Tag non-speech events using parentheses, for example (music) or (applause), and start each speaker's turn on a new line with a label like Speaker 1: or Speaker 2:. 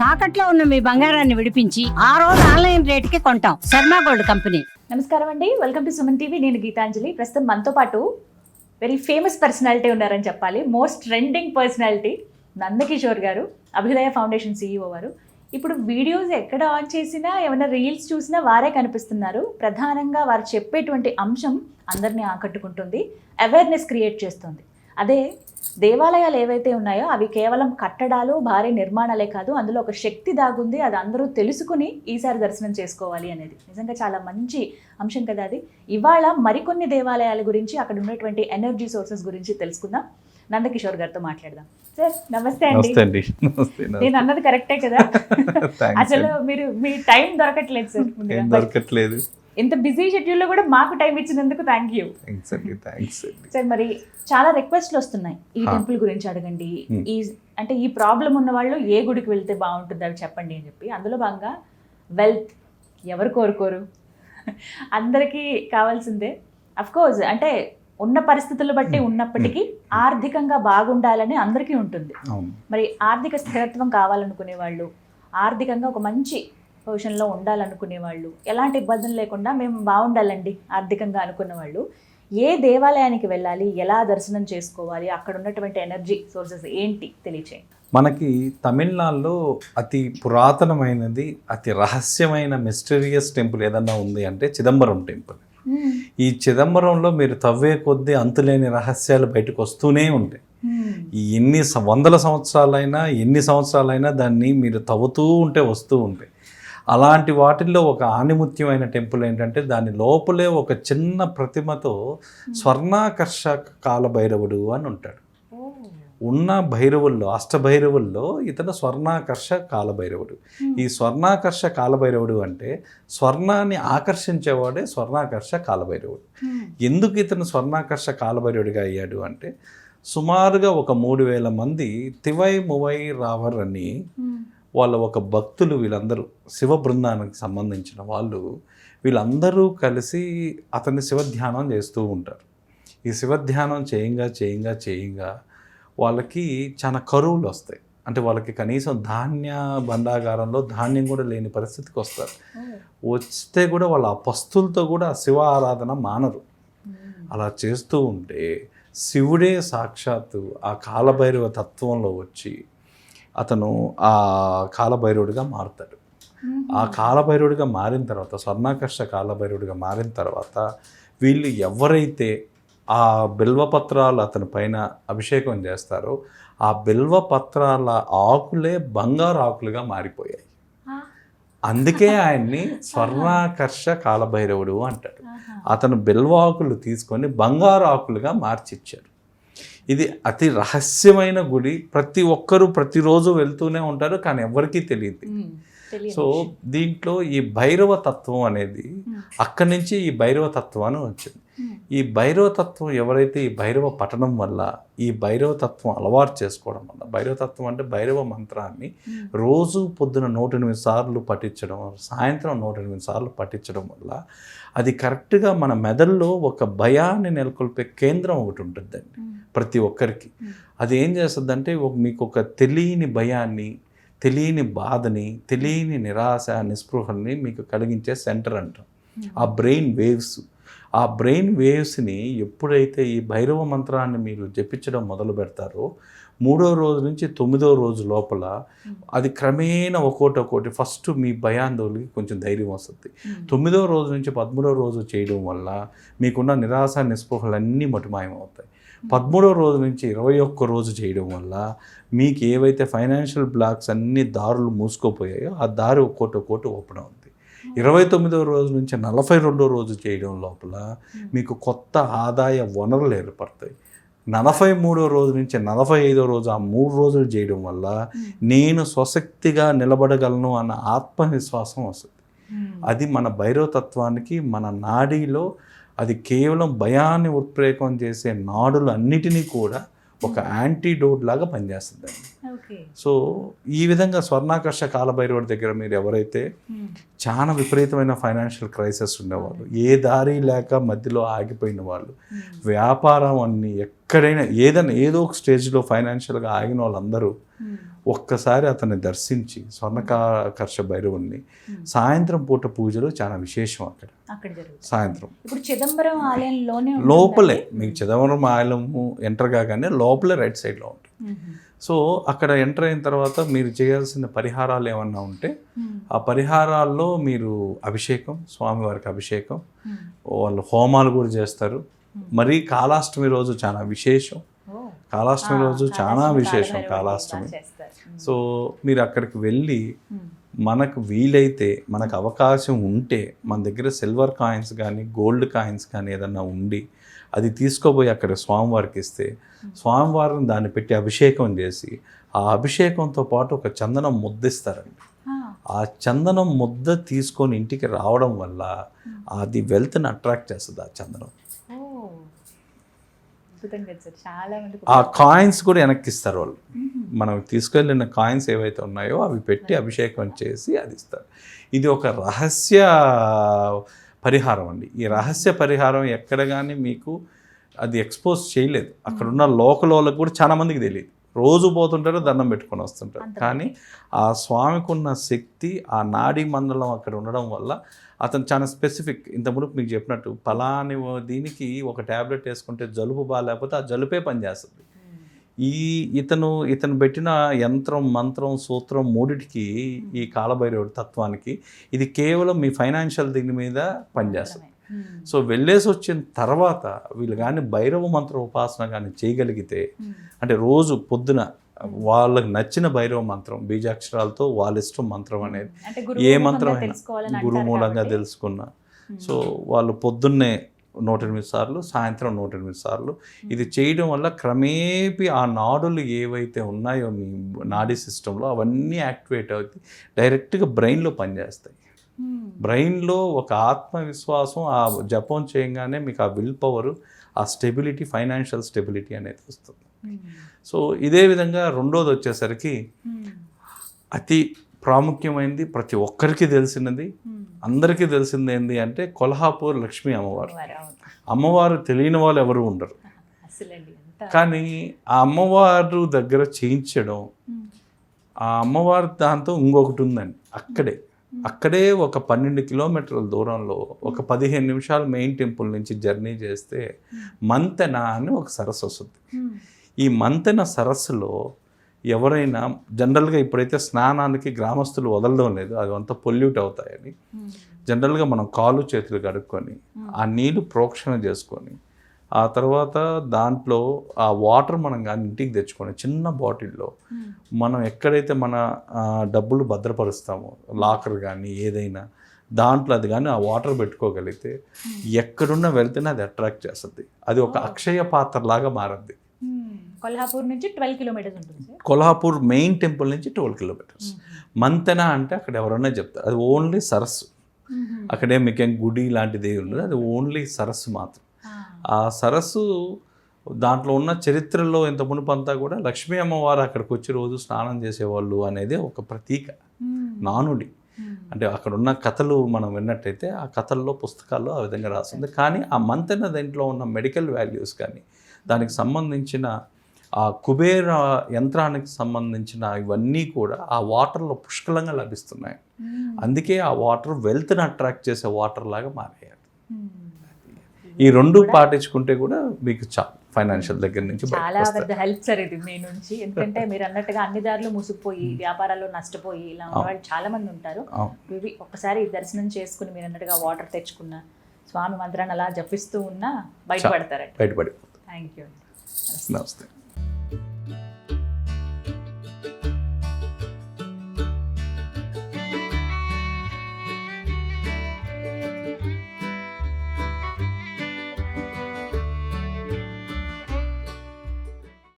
Speaker 1: తాకట్లో ఉన్న మీ బంగారాన్ని విడిపించి ఆ రోజు ఆన్లైన్ రేటుకి కొంటాం. Sharma gold company.
Speaker 2: నమస్కారం అండి. Welcome to Suman TV. నేను గీతాంజలి. ప్రస్తుతం మనతో పాటు వెరీ ఫేమస్ పర్సనాలిటీ ఉన్నారని చెప్పాలి. మోస్ట్ ట్రెండింగ్ పర్సనాలిటీ నందకిషోర్ గారు అభ్యుదయ ఫౌండేషన్ సీఈఓ వారు. ఇప్పుడు వీడియోస్ ఎక్కడ ఆన్ చేసినా ఏమైనా రీల్స్ చూసినా వారే కనిపిస్తున్నారు. ప్రధానంగా వారు చెప్పేటువంటి అంశం అందరినీ ఆకట్టుకుంటుంది అవేర్నెస్ క్రియేట్ చేస్తుంది. అదే దేవాలయాలు ఏవైతే ఉన్నాయో అవి కేవలం కట్టడాలు భారీ నిర్మాణాలే కాదు అందులో ఒక శక్తి దాగుంది అది అందరూ తెలుసుకుని ఈసారి దర్శనం చేసుకోవాలి అనేది. నిజంగా చాలా మంచి అంశం కదా అది. ఇవాళ మరికొన్ని దేవాలయాల గురించి అక్కడ ఉన్నటువంటి ఎనర్జీ సోర్సెస్ గురించి తెలుసుకుందాం. నందకిషోర్ గారితో మాట్లాడదాం. సార్ నమస్తే అండి. నేను అన్నది కరెక్టే కదా? (laughs) అసలు మీరు మీ టైం దొరకట్లేదు సార్
Speaker 3: దొరకట్లేదు.
Speaker 2: ఇంత బిజీ షెడ్యూల్లో కూడా మాకు టైం ఇచ్చినందుకు థ్యాంక్ యూ సార్ మరి చాలా రిక్వెస్ట్లు వస్తున్నాయి. ఈ. టెంపుల్ గురించి అడగండి. ఈ అంటే ఈ ప్రాబ్లం ఉన్న వాళ్ళు ఏ గుడికి వెళ్తే బాగుంటుంది అవి చెప్పండి అని చెప్పి. అందులో భాగంగా వెల్త్ ఎవరు కోరుకోరు? (laughs) అందరికీ కావాల్సిందే. అఫ్ కోర్స్ అంటే ఉన్న పరిస్థితులను బట్టి. ఉన్నప్పటికీ ఆర్థికంగా బాగుండాలని అందరికీ ఉంటుంది. మరి ఆర్థిక స్థిరత్వం కావాలనుకునే వాళ్ళు ఆర్థికంగా ఒక మంచి పొజిషన్లో ఉండాలనుకునే వాళ్ళు ఎలాంటి ఇబ్బందులు లేకుండా మేము బాగుండాలండి ఆర్థికంగా అనుకున్న వాళ్ళు. ఏ దేవాలయానికి వెళ్ళాలి ఎలా దర్శనం చేసుకోవాలి అక్కడ ఉన్నటువంటి ఎనర్జీ సోర్సెస్ ఏంటి తెలియచేయండి.
Speaker 3: మనకి తమిళనాడులో అతి పురాతనమైనది అతి రహస్యమైన మిస్టీరియస్ టెంపుల్ ఏదన్నా ఉంది అంటే చిదంబరం టెంపుల్. ఈ చిదంబరంలో మీరు తవ్వే కొద్దీ అంతులేని రహస్యాలు బయటకు వస్తూనే ఉంటాయి. ఈ ఎన్ని వందల సంవత్సరాలైనా ఎన్ని సంవత్సరాలైనా దాన్ని మీరు తవ్వుతూ ఉంటే వస్తూ ఉంటాయి. అలాంటి వాటిల్లో ఒక ఆనిముత్యమైన టెంపుల్ ఏంటంటే దాని లోపలే ఒక చిన్న ప్రతిమతో స్వర్ణాకర్షక కాలభైరవుడు అని ఉంటాడు. ఉన్న భైరవుల్లో అష్టభైరవుల్లో ఇతను స్వర్ణాకర్ష కాలభైరవుడు. ఈ స్వర్ణాకర్ష కాలభైరవుడు అంటే స్వర్ణాన్ని ఆకర్షించేవాడే స్వర్ణాకర్ష కాలభైరవుడు. ఎందుకు ఇతను స్వర్ణాకర్ష కాలభైరవుడిగా అయ్యాడు అంటే సుమారుగా ఒక మూడు వేల మంది తివై మువై రావర్ అని వాళ్ళ ఒక భక్తులు వీళ్ళందరూ శివ బృందానికి సంబంధించిన వాళ్ళు వీళ్ళందరూ కలిసి అతన్ని శివధ్యానం చేస్తూ ఉంటారు. ఈ శివధ్యానం చేయంగా చేయంగా చేయంగా వాళ్ళకి చాలా కరువులు వస్తాయి. అంటే వాళ్ళకి కనీసం ధాన్య భండాగారంలో ధాన్యం కూడా లేని పరిస్థితికి వస్తారు. వస్తే కూడా వాళ్ళ ఆ పస్తులతో కూడా శివ ఆరాధన మానరు. అలా చేస్తూ ఉంటే శివుడే సాక్షాత్తు ఆ కాలభైరవ తత్వంలో వచ్చి అతను ఆ కాలభైరవుడిగా మారుతాడు. ఆ కాలభైరవుడిగా మారిన తర్వాత స్వర్ణాకర్ష కాలభైరవుడిగా మారిన తర్వాత వీళ్ళు ఎవరైతే ఆ బిల్వపత్రాలు అతని పైన అభిషేకం చేస్తారో ఆ బిల్వపత్రాల ఆకులే బంగారు ఆకులుగా మారిపోయాయి. అందుకే ఆయన్ని స్వర్ణాకర్ష కాలభైరవుడు అంటాడు. అతను బిల్వాకులు తీసుకొని బంగారు ఆకులుగా మార్చిచ్చారు ఇది అతి రహస్యమైన గుడి. ప్రతి ఒక్కరూ ప్రతిరోజు వెళ్తూనే ఉంటారు కానీ ఎవరికీ తెలియదు. సో దీంట్లో ఈ భైరవ తత్వం అనేది అక్కడి నుంచి ఈ భైరవ తత్వం అని వచ్చింది. ఈ భైరవ తత్వం ఎవరైతే ఈ భైరవ పఠనం వల్ల ఈ భైరవ తత్వం అలవాటు చేసుకోవడం వల్ల భైరవ తత్వం అంటే భైరవ మంత్రాన్ని రోజు పొద్దున నూట ఎనిమిది సార్లు పఠించడం సాయంత్రం నూట ఎనిమిది సార్లు పఠించడం వల్ల అది కరెక్ట్గా మన మెదడులో ఒక భయాన్ని నెలకొల్పే కేంద్రం ఒకటి ఉంటుందండి ప్రతి ఒక్కరికి. అది ఏం చేస్తుందంటే మీకు ఒక తెలియని భయాన్ని తెలియని బాధని తెలియని నిరాశ నిస్పృహల్ని మీకు కలిగించే సెంటర్ అంటాం. ఆ బ్రెయిన్ వేవ్స్ ఆ బ్రెయిన్ వేవ్స్ని ఎప్పుడైతే ఈ భైరవ మంత్రాన్ని మీరు జపించడం మొదలు పెడతారో మూడో రోజు నుంచి తొమ్మిదో రోజు లోపల అది క్రమేణా ఒక్కోటి ఒక్కోటి ఫస్ట్ మీ భయాందోళనకి కొంచెం ధైర్యం వస్తుంది. తొమ్మిదో రోజు నుంచి పదమూడో రోజు చేయడం వల్ల మీకున్న నిరాశ నిస్పృహలన్నీ మటుమాయమవుతాయి. పదమూడో రోజు నుంచి ఇరవై ఒక్క రోజు చేయడం వల్ల మీకు ఏవైతే ఫైనాన్షియల్ బ్లాక్స్ అన్ని దారులు మూసుకోపోయాయో ఆ దారి ఒక్కోటి ఒక్కోటి ఓపెన్ అవుతుంది. ఇరవై తొమ్మిదో రోజు నుంచి నలభై రెండో రోజు చేయడం లోపల మీకు కొత్త ఆదాయ వనరులు ఏర్పడతాయి. నలభై మూడో రోజు నుంచి నలభై ఐదో రోజు ఆ మూడు రోజులు చేయడం వల్ల నేను స్వశక్తిగా నిలబడగలను అన్న ఆత్మవిశ్వాసం వస్తుంది. అది మన భైరవతత్వానికి మన నాడీలో అది కేవలం భయాన్ని ఉత్ప్రేకం చేసే నాడులు అన్నిటినీ కూడా ఒక యాంటీడోట్ లాగా పనిచేస్తుందండి
Speaker 2: ఓకే.
Speaker 3: సో ఈ విధంగా స్వర్ణాకర్ష కాలభైరవుడి దగ్గర మీరు ఎవరైతే చాలా విపరీతమైన ఫైనాన్షియల్ క్రైసిస్ ఉండేవాళ్ళు ఏ దారి లేక మధ్యలో ఆగిపోయిన వాళ్ళు వ్యాపారం అన్ని ఎక్కడైనా ఏదైనా ఏదో ఒక స్టేజ్లో ఫైనాన్షియల్గా ఆగిన వాళ్ళందరూ ఒక్కసారి అతన్ని దర్శించి స్వర్ణకాకర్ష భైరవుణ్ణి సాయంత్రం పూట పూజలు చాలా విశేషం అక్కడ సాయంత్రం
Speaker 2: ఇప్పుడు చిదంబరం ఆలయంలోనే
Speaker 3: లోపలే? మీకు చిదంబరం ఆలయము ఎంటర్ కాగానే లోపలే రైట్ సైడ్లో ఉంటుంది. సో అక్కడ ఎంటర్ అయిన తర్వాత మీరు చేయాల్సిన పరిహారాలు ఏమన్నా ఉంటే. ఆ పరిహారాల్లో మీరు అభిషేకం స్వామివారికి అభిషేకం. వాళ్ళు హోమాలు కూడా చేస్తారు మరీ కాళాష్టమి రోజు చాలా విశేషం. కాళాష్టమి రోజు చాలా విశేషం కాళాష్టమి. సో మీరు అక్కడికి వెళ్ళి. మనకు వీలైతే మనకు అవకాశం ఉంటే మన దగ్గర సిల్వర్ కాయిన్స్ కానీ గోల్డ్ కాయిన్స్ కానీ ఏదన్నా ఉండి అది తీసుకోపోయి అక్కడ స్వామివారికి ఇస్తే స్వామివారిని దాన్ని పెట్టి అభిషేకం చేసి ఆ అభిషేకంతో పాటు ఒక చందనం ముద్దిస్తారండి
Speaker 2: ఆ.
Speaker 3: ఆ చందనం ముద్ద తీసుకొని ఇంటికి రావడం వల్ల అది వెల్త్ని అట్రాక్ట్ చేస్తుంది ఆ చందనం.
Speaker 2: అద్భుతంగా సార్ చాలా మంది
Speaker 3: ఆ కాయిన్స్ కూడా వెనక్కి ఇస్తారు వాళ్ళు మనం తీసుకెళ్ళిన కాయిన్స్ ఏవైతే ఉన్నాయో అవి పెట్టి అభిషేకం చేసి అది ఇస్తారు. ఇది ఒక రహస్య పరిహారం అండి. ఈ రహస్య పరిహారం ఎక్కడ కానీ మీకు అది ఎక్స్పోజ్ చేయలేదు. అక్కడ ఉన్న లోకల్ వాళ్ళకి కూడా చాలా మందికి తెలియదు. రోజు పోతుంటారు దండం పెట్టుకొని వస్తుంటారు. కానీ ఆ స్వామికి ఉన్న శక్తి ఆ నాడీ మండలం అక్కడ ఉండడం వల్ల అతను చాలా స్పెసిఫిక్ ఇంతకుముందు మీకు చెప్పినట్టు పలాని దీనికి ఒక ట్యాబ్లెట్ వేసుకుంటే జలుబు బాగాలేకపోతే ఆ జలుపే పనిచేస్తుంది ఈ ఇతను ఇతను పెట్టిన యంత్రం మంత్రం సూత్రం మూడిటికి ఈ కాలభైరవుడి తత్వానికి ఇది కేవలం మీ ఫైనాన్షియల్ దీని మీద పనిచేస్తుంది. సో వెళ్ళేసి వచ్చిన తర్వాత వీళ్ళు కానీ భైరవ మంత్ర ఉపాసన కానీ చేయగలిగితే. అంటే రోజు పొద్దున వాళ్ళకి నచ్చిన భైరవ మంత్రం బీజాక్షరాలతో వాళ్ళ ఇష్టం మంత్రం అనేది ఏ
Speaker 2: గురువు
Speaker 3: మంత్రం అయినా
Speaker 2: తెలుసుకోవాలని
Speaker 3: గురు
Speaker 2: అంటారు
Speaker 3: మూలంగా. తెలుసుకున్న. సో వాళ్ళు పొద్దున్నే నూట ఎనిమిది సార్లు సాయంత్రం నూట ఎనిమిది సార్లు ఇది చేయడం వల్ల క్రమేపీ ఆ నాడులు ఏవైతే ఉన్నాయో మీ నాడీ సిస్టంలో అవన్నీ యాక్టివేట్ అవుతాయి. డైరెక్ట్గా బ్రెయిన్లో పనిచేస్తాయి. బ్రెయిన్లో ఒక ఆత్మవిశ్వాసం ఆ జపం చేయగానే మీకు ఆ విల్ పవర్ ఆ స్టెబిలిటీ ఫైనాన్షియల్ స్టెబిలిటీ అనేది వస్తుంది. సో ఇదే విధంగా రెండోది వచ్చేసరికి. అతి ప్రాముఖ్యమైనది ప్రతి ఒక్కరికి తెలిసినది. అందరికీ తెలిసింది ఏంటి అంటే కొల్హాపూర్ లక్ష్మీ అమ్మవారు. అమ్మవారు తెలియని వాళ్ళు ఎవరు ఉండరు కానీ ఆ అమ్మవారు దగ్గర చేయించడం. ఆ అమ్మవారి దాంతో ఇంకొకటి ఉందండి అక్కడే అక్కడే ఒక పన్నెండు కిలోమీటర్ల దూరంలో ఒక పదిహేను నిమిషాలు మెయిన్ టెంపుల్ నుంచి జర్నీ చేస్తే మంతెన అని ఒక సరస్సు వస్తుంది. ఈ మంతెన సరస్సులో ఎవరైనా జనరల్గా ఇప్పుడైతే స్నానానికి గ్రామస్తులు వదలడం లేదు అది అంతా పొల్యూట్ అవుతాయని
Speaker 2: మ్మ్.
Speaker 3: జనరల్గా మనం కాళ్ళు చేతులు కడుక్కొని ఆ నీళ్ళు ప్రోక్షణ చేసుకొని ఆ తర్వాత దాంట్లో ఆ వాటర్ మనం కానీ ఇంటికి తెచ్చుకొని చిన్న బాటిల్లో
Speaker 2: మ్మ్.
Speaker 3: మనం ఎక్కడైతే మన డబ్బులు భద్రపరుస్తామో లాకర్ కానీ ఏదైనా దాంట్లో అది కానీ ఆ వాటర్ పెట్టుకోగలిగితే ఎక్కడున్న వెళ్తేనే అది అట్రాక్ట్ చేస్తుంది అది ఒక అక్షయ పాత్ర లాగా మారుద్ది.
Speaker 2: కొల్హాపూర్ నుంచి ట్వెల్వ్ కిలోమీటర్స్ ఉంటుంది
Speaker 3: కొల్హాపూర్ మెయిన్ టెంపుల్ నుంచి ట్వెల్వ్ కిలోమీటర్స్. మంతెన అంటే అక్కడ ఎవరన్నా చెప్తారు. అది ఓన్లీ సరస్సు. అక్కడే మీకేం గుడి లాంటిది ఉండదు అది ఓన్లీ సరస్సు మాత్రం.
Speaker 2: ఆ.
Speaker 3: సరస్సు దాంట్లో ఉన్న చరిత్రలో ఇంత మునుపంతా కూడా లక్ష్మీ అమ్మవారు అక్కడికి వచ్చి రోజు స్నానం చేసేవాళ్ళు అనేది ఒక ప్రతీక. నానుడి. అంటే అక్కడ ఉన్న కథలు మనం విన్నట్టయితే ఆ కథల్లో పుస్తకాల్లో ఆ విధంగా రాస్తుంది. కానీ ఆ మంతెన దాంట్లో ఉన్న మెడికల్ వాల్యూస్ కానీ దానికి సంబంధించిన ఆ కుబేర యంత్రానికి సంబంధించిన ఇవన్నీ కూడా ఆ వాటర్లో పుష్కలంగా లభిస్తున్నాయి. అందుకే ఆ వాటర్ వెల్త్ని అట్రాక్ట్ చేసే వాటర్ లాగా మారాయి. ఈ రెండు పాటించుకుంటే కూడా మీకు చాలు ఫైనాన్షియల్ దగ్గర నుంచి
Speaker 2: చాలా. పెద్ద హెల్ప్ సార్ ఇది మీ నుంచి. ఎందుకంటే మీరు అన్నట్టుగా అన్ని దారులు మూసుకుపోయి వ్యాపారాల్లో నష్టపోయి ఇలా ఉన్న వాళ్ళు చాలా మంది ఉంటారు. ఇవి ఒక్కసారి దర్శనం చేసుకుని మీరు అన్నట్టుగా వాటర్ తెచ్చుకున్న స్వామి మంత్రాన్ని అలా జపిస్తూ ఉన్నా బయటపడతారంట
Speaker 3: బయటపడి
Speaker 2: థ్యాంక్ యూ
Speaker 3: నమస్తే.